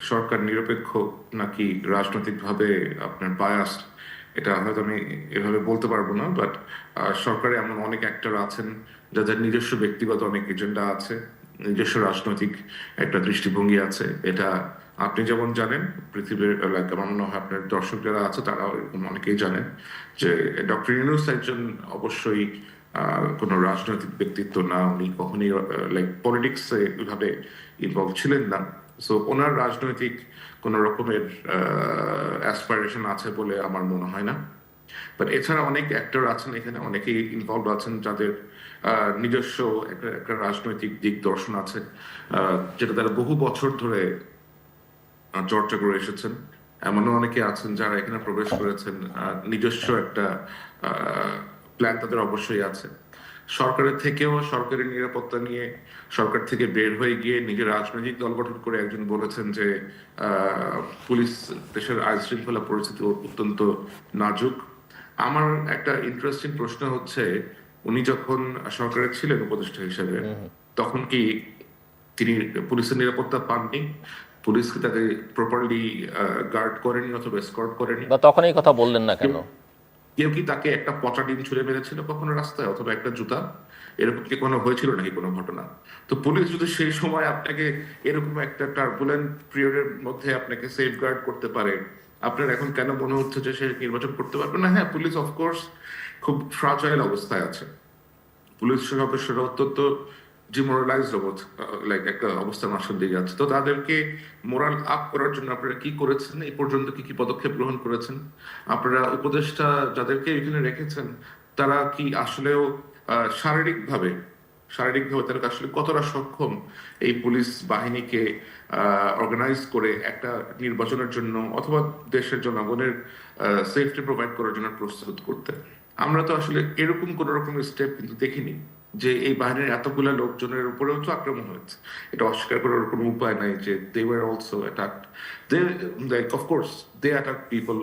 সরকার নিরপেক্ষ নাকি রাজনৈতিকভাবে আপনার বায়াস এটা হয়তো আমি এভাবে বলতে পারব না বাট সরকারে এমন অনেক অ্যাক্টর আছেন যাদের নিজস্ব ব্যক্তিগত অনেক এজেন্ডা আছে, নিজস্ব রাজনৈতিক একটা দৃষ্টিভঙ্গি আছে। এটা আপনি যেমন জানেন, পৃথিবীর আমার মনে হয় আপনার দর্শক যারা আছে, তারাও এরকম অনেকেই জানেন যে ডক্টর ইউনুস একজন অবশ্যই কোনো রাজনৈতিক ব্যক্তিত্ব না। উনি কখনই লাইক পলিটিক্সে ওইভাবে ইনভলভ ছিলেন না। সো ওনার রাজনৈতিক কোন রকমের অ্যাসপাইরেশন আছে বলে আমার মনে হয় না। বাট এছাড়া অনেক অ্যাক্টর আছেন এখানে, অনেকেই ইনভলভ আছেন যাদের নিজস্ব একটা রাজনৈতিক দিক দর্শন আছে যেটা তারা বহু বছর ধরে চর্চা করে এসেছেন। এমনও অনেকে আছেন যারা এখানে প্রবেশ করেছেন নিজস্ব একটা প্ল্যান তাদের অবশ্যই আছে। সরকারের থেকেও সরকারি নিরাপত্তা নিয়ে সরকার থেকে বের হয়ে গিয়ে নিজের রাজনৈতিক দল গঠন করে একজন বলেছেন যে পুলিশ দেশের আইন শৃঙ্খলা পরিস্থিতি অত্যন্ত নাজুক। আমার একটা ইন্টারেস্টিং প্রশ্ন হচ্ছে উনি যখন সরকারে ছিলেন উপদেষ্টা হিসেবে তখন কি তিনি পুলিশের নিরাপত্তা পাননি? পুলিশ কি তাকে প্রপারলি গার্ড করেনি অথবা এসকর্ট করেনি? বা তখন এই কথা বললেন না কেন? কেউ কি তাকে একটা পচা ডিম ছুঁড়ে মেরেছিল কখনো রাস্তায় অথবা একটা জুতা? এরকম কি কোনো হয়েছিল নাকি কোনো ঘটনা? তো পুলিশ যদি সেই সময় আপনাকে এরকম একটা টার্বুলেন্ট পিরিয়ডের মধ্যে আপনাকে সেফ গার্ড করতে পারে, আপনার এখন কেন মনে হচ্ছে যে সে নির্বাচন করতে পারবে না? হ্যাঁ পুলিশ অফকোর্স খুব ফ্রাজাইল অবস্থায় আছে। পুলিশ সদস্যরা অত্যন্ত ডিমোরালাইজড লাইক একটা অবস্থার মাসের দিয়ে যাচ্ছে। তো তাদেরকে মোরাল আপ করার জন্য আপনারা কি করেছেন? এই পর্যন্ত কি কি পদক্ষেপ গ্রহণ করেছেন? আপনারা উপদেষ্টা যাদেরকে এখানে রেখেছেন, তারা কি আসলেও শারীরিক ভাবে শারীরিক ভাবে তারা আসলে কতটা সক্ষম এই পুলিশ বাহিনীকে অর্গানাইজ করে একটা নির্বাচনের জন্য অথবা দেশের জনগণের সেফটি প্রোভাইড করার জন্য প্রস্তুত করতে? আমরা তো আসলে এরকম কোন রকমের স্টেপ কিন্তু দেখিনি। যে এই বাহিনীর এতগুলা লোকজনের উপরেও তো আক্রমণ হয়েছে। এটা অস্বীকার করার কোনো উপায় নাই যে they were also attacked they like of course they attack people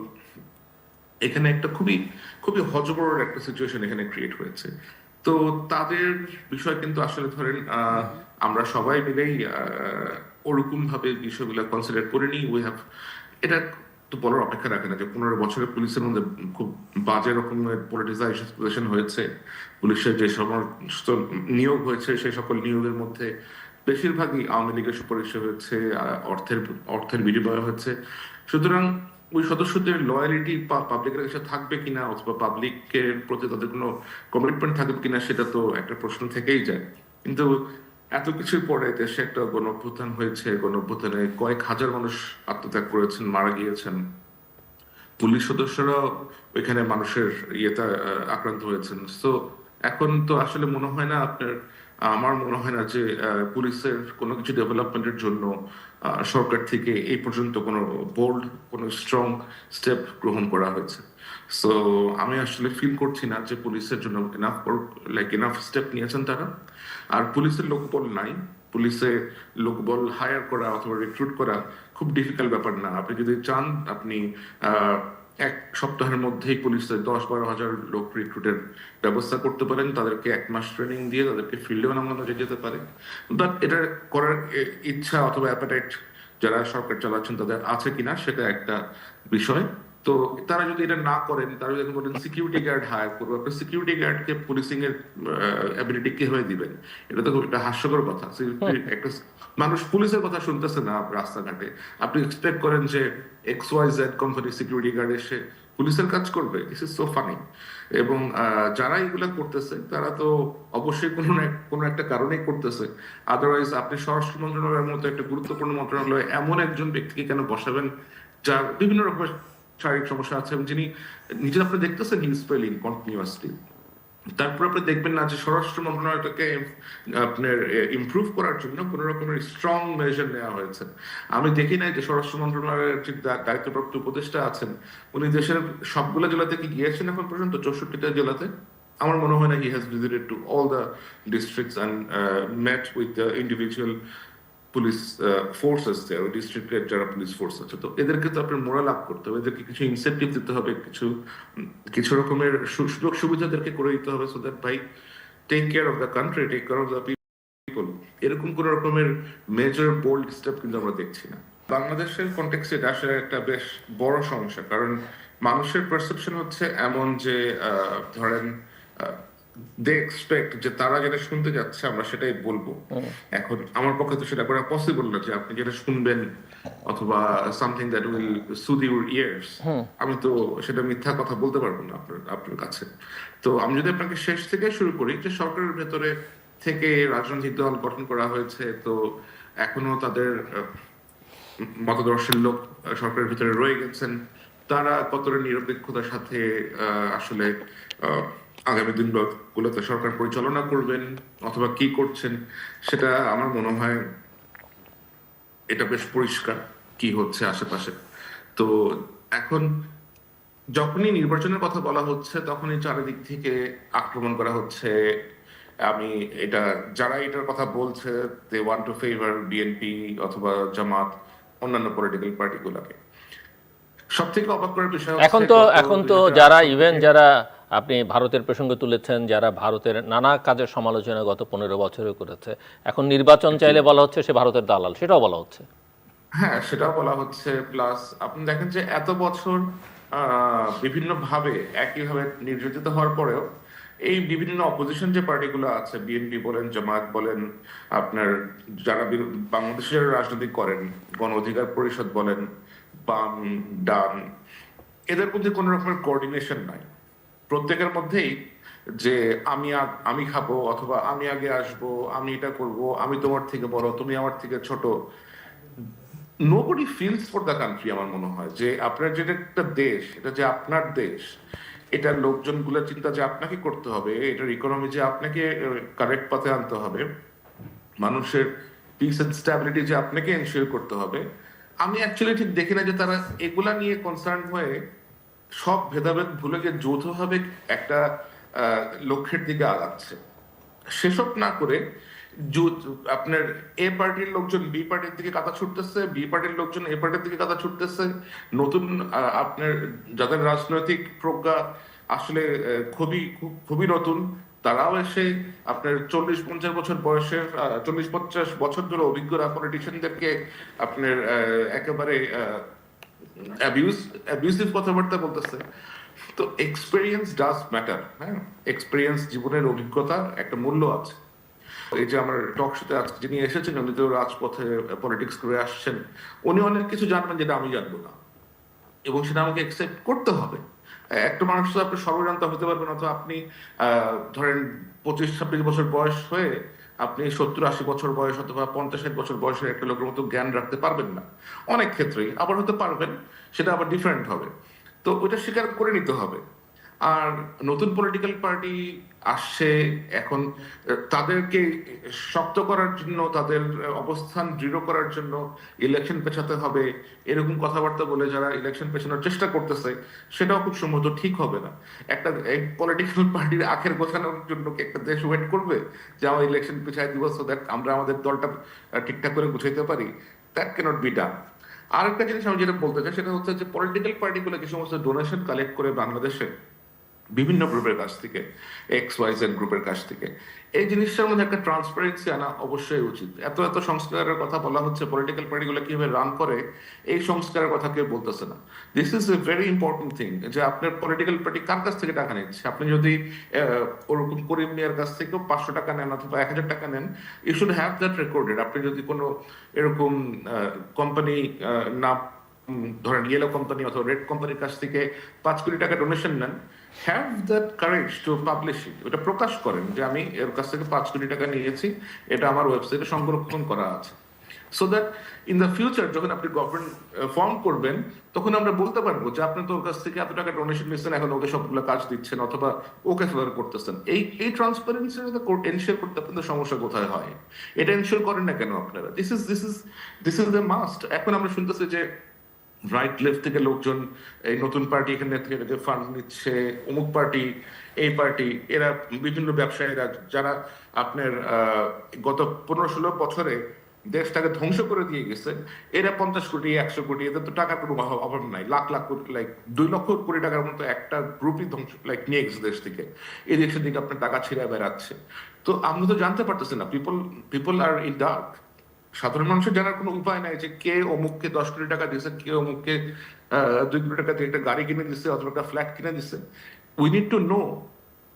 এখানে একটা খুবই খুবই হজবড় একটা সিচুয়েশন এখানে ক্রিয়েট হয়েছে। তো তাদের বিষয় কিন্তু আসলে ধরেন আমরা সবাই মিলেই ওরকম ভাবে বিষয়গুলো কনসিডার করে নিই। উই হ্যাভ এটা তো বলার অপেক্ষা রাখে না যে পনেরো বছরের পুলিশের মধ্যে খুব বাজে রকমের পলিটিসাইজেশন হয়েছে। পুলিশের যে সমস্ত নিয়োগ হয়েছে, সেই সকল নিয়োগের মধ্যে বেশিরভাগই আওয়ামী লীগের সুপারিশে হয়েছে অর্থের অর্থের বিনিময় হয়েছে। সুতরাং ওই সদস্যদের লয়ালিটি পাবলিকের কাছে থাকবে কিনা অথবা পাবলিকের প্রতি তাদের কোনো কমিটমেন্ট থাকবে কিনা সেটা তো একটা প্রশ্ন থেকেই যায়। কিন্তু এত কিছুর পরে দেশে একটা গণ অভ্যুত্থান হয়েছে গণ অভ্যুত্থানে কয়েক হাজার মানুষ আত্মত্যাগ করেছেন, মারা গিয়েছেন। পুলিশ সদস্যরাও ওইখানে মানুষের ইয়েতে আক্রান্ত হয়েছেন। তো এখন তো আসলে মনে হয় না আপনার, আমার মনে হয় না যে পুলিশের কোনো কিছু ডেভেলপমেন্টের জন্য সরকার থেকে এই পর্যন্ত কোনো বোল্ড কোনো স্ট্রং স্টেপ গ্রহণ করা হয়েছে। সো আমি আসলে ফিল করছি না যে পুলিশের জন্য এনাফ লাইক এনাফ স্টেপ নিয়েছেন তারা। আর পুলিশের লোকবল নাই। পুলিশে লোকবল হায়ার করা অথবা রিক্রুট করা খুব ডিফিকাল্ট ব্যাপার না। আপনি যদি চান, আপনি এক সপ্তাহের মধ্যেই পুলিশের দশ বারো হাজার লোক রিক্রুটের ব্যবস্থা করতে পারেন। তাদেরকে এক মাস ট্রেনিং দিয়ে তাদেরকে ফিল্ডেও নামানো যেতে পারে। বাট এটা করার ইচ্ছা অথবা অ্যাপাটাইট যারা সরকার চালাচ্ছেন, তাদের আছে কিনা, সেটা একটা বিষয়। তো তারা যদি এটা না করেন তারা যদি বলেন সিকিউরিটি গার্ড হায়ার করব আপনি সিকিউরিটি গার্ডকে পুলিশিং এর অ্যাবিলিটি কে হয়ে দিবেন? এটা তো একটা হাস্যকর কথা। একটা মানুষ পুলিশের কথা শুনতেছে না রাস্তাঘাটে। আপনি এক্সপেক্ট করেন যে X Y Z company security guard এসে পুলিশের কাজ করবে। দিস ইজ সো ফানি এবং যারা এগুলা করতেছে তারা তো অবশ্যই কোনো না কোনো একটা কারণেই করতেছে। আদারওয়াইজ আপনি স্বরাষ্ট্র মন্ত্রণালয়ের মতো একটা গুরুত্বপূর্ণ মন্ত্রণালয়ে এমন একজন ব্যক্তিকে কেন বসাবেন যার বিভিন্ন রকমের শারীরিক সমস্যা আছে এবং যিনি নিজে আপনি দেখতেছেন হি স্পেলিং কন্টিনিউয়াসলি তারপর আপনি দেখবেন না যে স্বরাষ্ট্র মন্ত্রণালয়টাকে আপনার ইমপ্রুভ করার জন্য কোন রকমের স্ট্রং মেজার নেওয়া হয়েছে। আমি দেখি নাই যে স্বরাষ্ট্র মন্ত্রণালয়ের যে দায়িত্বপ্রাপ্ত উপদেষ্টা আছেন, উনি দেশের সবগুলো জেলাতে কি গিয়েছেন এখন পর্যন্ত? চৌষট্টিটা জেলাতে? আমার মনে হয় না he has visited to all the districts and met with the individual police forces ওই ডিস্ট্রিক্টের যারা পুলিশ ফোর্স আছে, তো এদেরকে তো আপনার মোরাল আপ করতে হবে, এদেরকে কিছু ইনসেন্টিভ দিতে হবে, কিছু কিছু রকমের সুযোগ সুবিধা এদেরকে করে দিতে হবে সো দ্যাট ভাই take care of the country take care of the people এরকম কোন রকমের মেজর বোল্ড স্টেপ কিন্তু আমরা দেখছি না। বাংলাদেশের কন্টেক্সে এটা আসলে একটা বেশ বড় সমস্যা, কারণ মানুষের পারসেপশন হচ্ছে এমন যে ধরেন দে এক্সপেক্ট যে তারা যেটা শুনতে যাচ্ছে আমরা সেটাই বলব। এখন আমার পক্ষে তো সেটা করা পসিবল না যে আপনি যেটা শুনবেন অথবা something that will soothe your ears আমি তো সেটা মিথ্যা কথা বলতে পারব না আপনার আপনার কাছে। তো আমি যদি আপনাকে শেষ থেকে শুরু করি যে সরকারের ভেতরে থেকে রাজনৈতিক দল গঠন করা হয়েছে তো এখনও তাদের মতদর্শের লোক সরকারের ভিতরে রয়ে গেছেন। তারা কতটা নিরপেক্ষতার সাথে আসলে আহ, আগামী দিনগুলোতে সরকার পরিচালনা করবেন অথবা কি করছেন সেটা আমার মনে হয় এটা বেশ পরিষ্কার কি হচ্ছে আশেপাশে। তো এখন যখনই নির্বাচনের কথা বলা হচ্ছে তখনই চারিদিক থেকে আক্রমণ করা হচ্ছে। আমি এটা যারা এটার কথা বলছে they want to favour BNP অথবা জামাত অন্যান্য পলিটিক্যাল পার্টিগুলোকে সব থেকে অবাক করার বিষয় এখন তো এখন তো যারা ইভেন যারা আপনি ভারতের প্রসঙ্গ তুলেছেন যারা ভারতের নানা কাজের সমালোচনা গত পনেরো বছরে করেছে। এখন নির্বাচন চাইলে বলা হচ্ছে সে ভারতের দালাল সেটাও বলা হচ্ছে। হ্যাঁ সেটাও বলা হচ্ছে। প্লাস আপনি দেখেন যে এত বছর বিভিন্ন ভাবে একইভাবে নির্যাতিত হওয়ার পরেও এই বিভিন্ন অপোজিশন যে পার্টিগুলো আছে বিএনপি বলেন জামায়াত বলেন আপনার যারা বাংলাদেশের রাজনীতি করেন গণ অধিকার পরিষদ বলেন বাম ডান এদের মধ্যে কোনো রকমের কোঅর্ডিনেশন নাই। প্রত্যেকের মধ্যেই যে আমি আমি খাব অথবা আমি আগে আসব, আমি এটা করব, আমি তোমার থেকে বড়, তুমি আমার থেকে ছোট। Nobody feels for the country আমার মনে হয়। যে আপনার যেটা একটা দেশ, এটা যে আপনার দেশ এটার লোকজনগুলো চিন্তা যে আপনাকে করতে হবে, এটার ইকোনমি যে আপনাকে কারেক্ট পথে আনতে হবে, মানুষের পিস এন্ড স্ট্যাবিলিটি যে আপনাকে এনশিওর করতে হবে। আমি অ্যাকচুয়ালি ঠিক দেখি না যে তারা এগুলা নিয়ে কনসার্ন হয়ে সব ভেদাভেদ ভুলে গিয়ে যৌথভাবে একটা লক্ষ্যের দিকে আগাচ্ছে। সেসব না করে যু- আপনার এ পার্টির লোকজন বি পার্টির দিকে কাদা ছুটতেছে, বি পার্টির লোকজন এ পার্টির দিকে কাদা ছুটতেছে। নতুন আপনার যাদের রাজনৈতিক প্রজ্ঞা আসলে খুবই, খুব- খুবই নতুন, তারাও এসে আপনার চল্লিশ, পঞ্চাশ বছর বয়সের চল্লিশ, পঞ্চাশ বছর ধরে অভিজ্ঞরা পলিটিশিয়ানদেরকে আপনার একেবারে অ্যাবিউসিভ কথাবার্তা বলতেছে। তো ডাজ ম্যাটার হ্যাঁ? জীবনের অভিজ্ঞতা একটা মূল্য আছে। এই যে আমার টক শোতে আজকে যিনি এসেছেন, উনি তো রাজপথে পলিটিক্স করে আসছেন, উনি অনেক কিছু জানবেন যেটা আমি জানব না। এবং সেটা আমাকে একসেপ্ট করতে হবে। একটা মানুষ তো আপনি সর্বজান্ত হতে পারবেন, অথবা আপনি ধরেন পঁচিশ ছাব্বিশ বছর বয়স হয়ে আপনি সত্তর, আশি বছর বয়স অথবা পঞ্চাশ, ষাট বছর বয়সের একটা লোকের মতো জ্ঞান রাখতে পারবেন না। অনেক ক্ষেত্রেই আবার হতে পারবেন, সেটা আবার ডিফারেন্ট হবে। তো ওটা স্বীকার করে নিতে হবে। আর নতুন পলিটিক্যাল পার্টি আসছে এখন, তাদেরকে শক্ত করার জন্য, তাদের অবস্থান দৃঢ় করার জন্য ইলেকশন পেছাতে হবে, এরকম কথাবার্তা বলে যারা ইলেকশন পেছানোর চেষ্টা করতেছে, সেটাও খুব সম্ভবত ঠিক হবে না। একটা পলিটিক্যাল পার্টির আখের গোছানোর জন্য একটা দেশ ওয়েট করবে যে আমার ইলেকশন পেছায় দিব so that আমরা আমাদের দলটা ঠিকঠাক করে গুছাইতে পারি? দ্যাট ক্যানট বি ডান আরেকটা জিনিস আমি যেটা বলতে চাই, সেটা হচ্ছে যে পলিটিক্যাল পার্টিগুলো যে সমস্ত ডোনেশন কালেক্ট করে বাংলাদেশে বিভিন্ন গ্রুপের কাছ থেকে এক্স ওয়াই জেড গ্রুপের কাছ থেকে। এই জিনিসটার মধ্যে একটা ট্রান্সপারেন্সি আনা অবশ্যই উচিত। এত এত সংস্কারের কথা বলা হচ্ছে পলিটিক্যাল পার্টিগুলো কীভাবে রান করে, এই সংস্কারের কথা কেউ বলতেছে না। This is a very important thing যে আপনার পলিটিক্যাল পার্টি কার কাছ থেকে টাকা নিচ্ছে? আপনি যদি ওরকম করিম মিয়ার কাছ থেকেও পাঁচশো টাকা নেন অথবা এক হাজার টাকা নেন you should have that recorded আপনি যদি কোনো এরকম কোম্পানি না ধরেন ইয়েলো কোম্পানি অথবা রেড কোম্পানির কাছ থেকে পাঁচ কোটি টাকা ডোনেশন নেন have that courage to publish it ওটা প্রকাশ করেন যে আমি এর কাছ থেকে পাঁচ কোটি টাকা নিয়েছি, এটা আমার ওয়েবসাইটে সংরক্ষণ করা আছে। So that in the future যখন আপনি গভর্নমেন্ট ফর্ম করবেন, তখন আমরা বলতে পারব যে আপনি তো ওর কাছ থেকে এত টাকা ডোনেশন নিচ্ছেন এখন ওকে সবগুলো কাজ দিচ্ছেন অথবা ওকে ফেভার করতেছেন। এই এই ট্রান্সপারেন্সি এনশিওর করতে আপনাদের সমস্যা কোথায় হয়? এটা এনশিওর করেন না কেন আপনারা? This is this is this is the must এখন আমরা শুনতেছি যে রাইট লেফট থেকে লোকজন এই নতুন পার্টি এখানে থেকে ফান্ড নিচ্ছে, অমুক পার্টি, এই পার্টি, এরা বিভিন্ন ব্যবসায়ীরা যারা আপনার গত পনেরো ষোলো বছরে দেশটাকে ধ্বংস করে দিয়ে গেছে, এরা পঞ্চাশ কোটি, একশো কোটি, এদের তো টাকার কোনো অভাব নাই, লাখ লাখ কোটি লাইক দুই লক্ষ কোটি টাকার মতো একটা গ্রুপই ধ্বংস লাইক নিয়ে গেছে দেশ থেকে। এই দেশের দিকে আপনার টাকা ছিঁড়ে বেড়াচ্ছে। তো আমরা তো জানতে পারতেছি না people people are in dark সাধারণ মানুষের জানার কোনো উপায় নাই যে কে অমুককে দশ কোটি টাকা দিছে কে অমুককে দুই কোটি টাকা দিয়ে একটা গাড়ি কিনে দিচ্ছে অথবা একটা ফ্ল্যাট কিনে দিচ্ছে উই নিড টু নো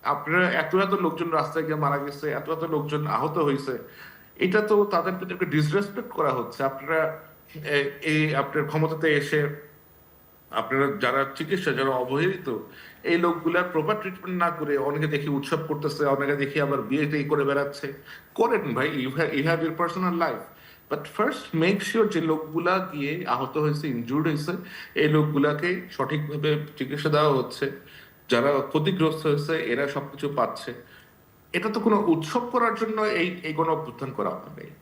আপনারা এত এত লোকজন রাস্তায় গিয়ে মারা গেছে, এত এত লোকজন আহত হয়েছে, এটা তো তাদের প্রতি একটা ডিসরেসপেক্ট করা হচ্ছে। আপনারা এই আপনার ক্ষমতাতে এসে, আপনারা যারা চিকিৎসা যারা অবহেলিত, এই লোকগুলার প্রপার ট্রিটমেন্ট না করে অনেকে দেখি উৎসব করতেছে, অনেকে দেখি আবার বিয়ে টিয়ে করে বেড়াচ্ছে। করেন ভাই you have you have your personal life but first make sure যে লোকগুলা গিয়ে আহত হয়েছে ইনজুর্ড হয়েছে, এই লোকগুলাকে সঠিকভাবে চিকিৎসা দেওয়া হচ্ছে। যারা ক্ষতিগ্রস্ত হয়েছে, এরা সবকিছু পাচ্ছে। এটা তো কোনো উৎসব করার জন্য এই এই গণ অভ্যুত্থান করা হবে